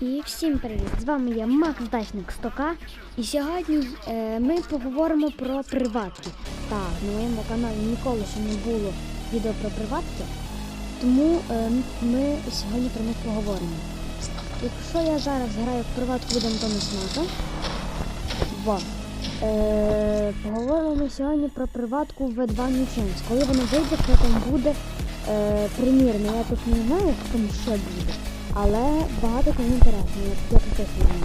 І всім привіт! З вами я Макс Дачник 100К. І сьогодні е, ми поговоримо про приватки. Так, на моєму каналі ніколи ще не було відео про приватки, тому е, ми сьогодні про них поговоримо. Якщо я зараз граю в приватку від Антона Снака, во, е, поговоримо сьогодні про приватку в 2 New Chance. Коли вона вийде, що там буде е, примірно. Я тут не знаю, що там ще буде. Але багато кому інтересно, як знаю.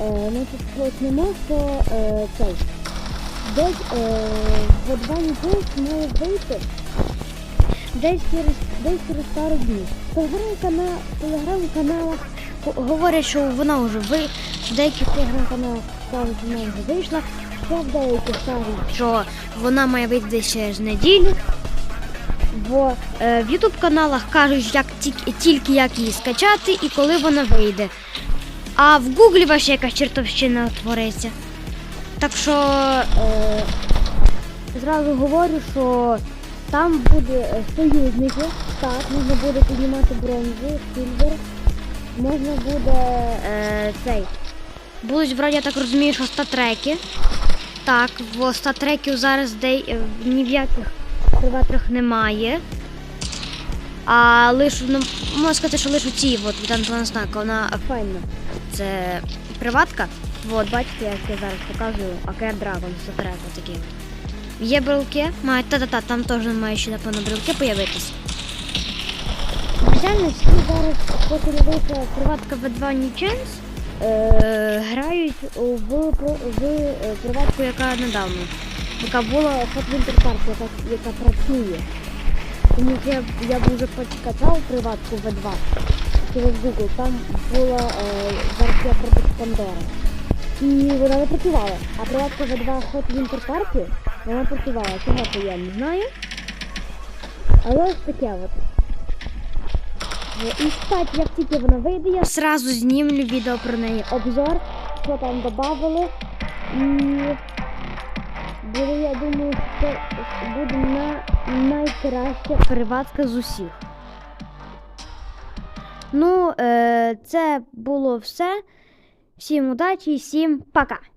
Е, значить, почнемо, що цей. Десь е, в Advance Games має вийти десь через, десь через пару днів. Телеграм-канал, телеграм-каналах говорять, що вона вже ви, в деяких телеграм-каналах кажуть, що вона вже вийшла, ще в деяких кажуть, що вона має вийти десь через неділю. Бо е, в Ютуб каналах кажуть, як тільки, тільки як її скачати і коли вона вийде. А в Гуглі ваша якась чертовщина твориться. Так що е, зразу говорю, що там буде е, союзники, так, можна буде піднімати бронзу, сильвер, можна буде е, цей. Будуть вроді я так розумію, що статреки. Так, в статреків зараз де, е, ні в яких приватрах немає. А лише, ну, можна сказати, що лише ці от, від Антона Знака, вона файна. Це приватка. От, бачите, як я зараз показую, АКР Драгон, статрек такі. Є брелки, мають, та-та-та, там теж має ще, напевно, брелки появитись. Звичайно, всі зараз, поки не вийшла приватка в 2 New Chance, е, грають у- в, в, е, приватку, яка недавно, яка була Hot Winter Park, яка, яка працює. Тому я, я б вже покачав приватку В2 через Google, там була е, версія продукт Pandora. І вона не працювала. А приватка В2 Hot Winter Park, вона працювала. Чого то я не знаю. Але ось таке от. І кстати, як тільки вона вийде, я сразу знімлю відео про неї. Обзор, що там додавали. І буде, я думаю, що це буде на найкраща приватка з усіх. Ну, е, це було все. Всім удачі всім пока!